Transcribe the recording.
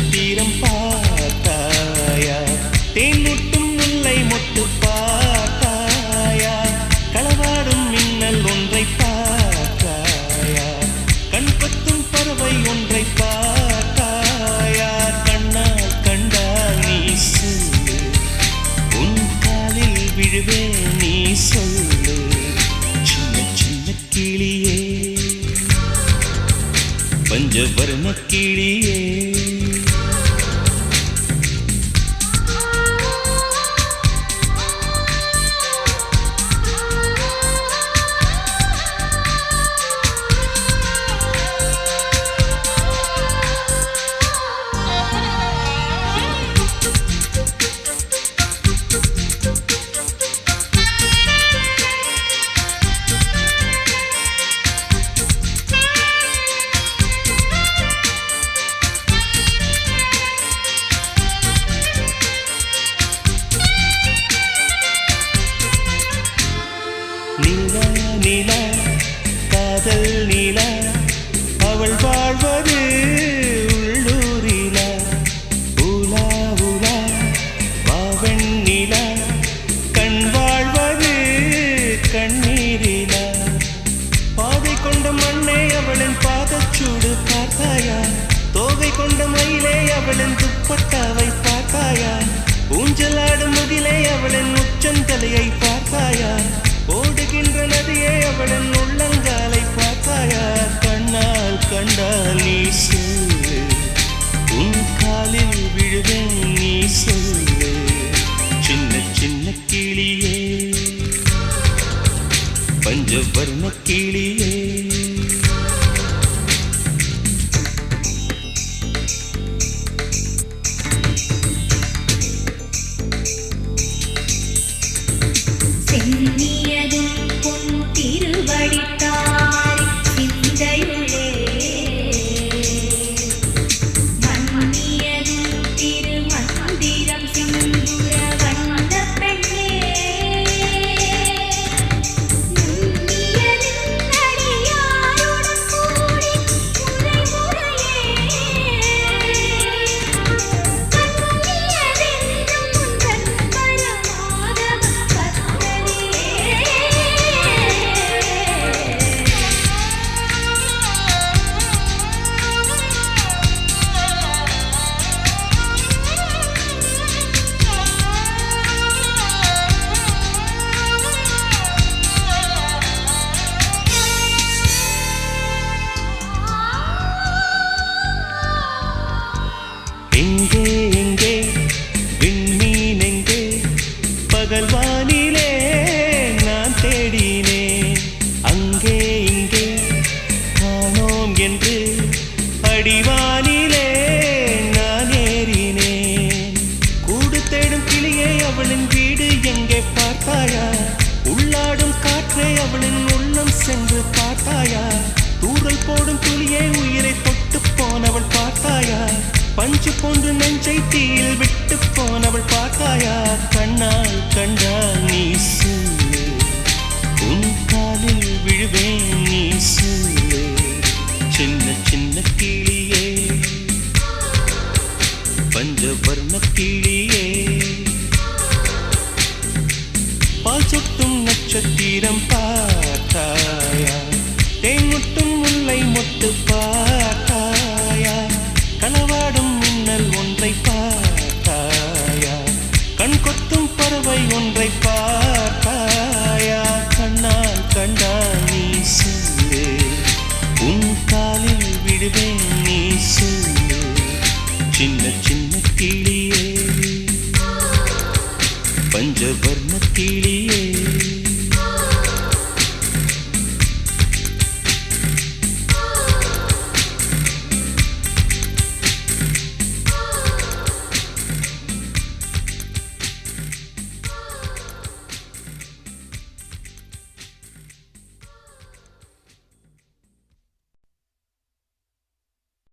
நட்சத்திரம் பார்த்தாயா? தேன்முட்டும் முல்லை மொட்டு பார்த்தாயா? களவாடும் மின்னல் ஒன்றை பார்த்தாயா? கண் பத்தும் பறவை ஒன்றை பார்த்தாயா? கண்ணால் கண்டால் நீ சொல்லு. உன் காலில் விழுவே நீ சொல்லு. சின்ன சின்ன கிளியே. பஞ்சவர்ண கிளியே. தோகை மயிலே அவளின் துப்பட்டாவை பார்த்தாயா ஊஞ்சலாடும் முகிலே அவளின் உச்சந்தலையை பார்த்தாயா ஓடுகின்ற நதியே அவளின் உள்ளங்காலை பார்த்தாயா கண்ணால் கண்டால் நீ சொல்லு. உன் காலில் விழுவேன் நீ சொல்லு. சின்ன சின்ன கிளியே. பஞ்சவர்ண கிளியே. சென்னியதும் பொன் திருவடித்தாய் எங்கே எங்கே? விண்மீன் எங்கே? பகல் வானிலே நான் தேடினேன். அங்கே இங்கே காணோம் என்று அடிவானிலே நான் ஏறினேன். கூடு தேடும் கிளியே அவளின் வீடு எங்கே பார்த்தாயா? உள்ளாடும் காற்றை அவளின் உள்ளம் சென்று பார்த்தாயா? தூரல் போடும் துளியே உயிரை தொட்டு விட்டு போனவள் பார்த்தாயா? பஞ்சு போன்று நெஞ்சை தீயில் விட்டு போனவள் பார்த்தாயா? கண்ணால் கண்டால் நீ உன் காலில் விழுவேன் நீ சின்ன சின்ன கிளியே. பஞ்சவர்ண கிளியே. பால் சொட்டும் நட்சத்திரம் பார்த்தாயா? தேன் முட்டும் முல்லை மொத்து பார்த்தாயா ஒன்றை பார்த்தாயா? கண்ணால் கண்டால் நீ சொல்லு உன் காலில் விடுவேன்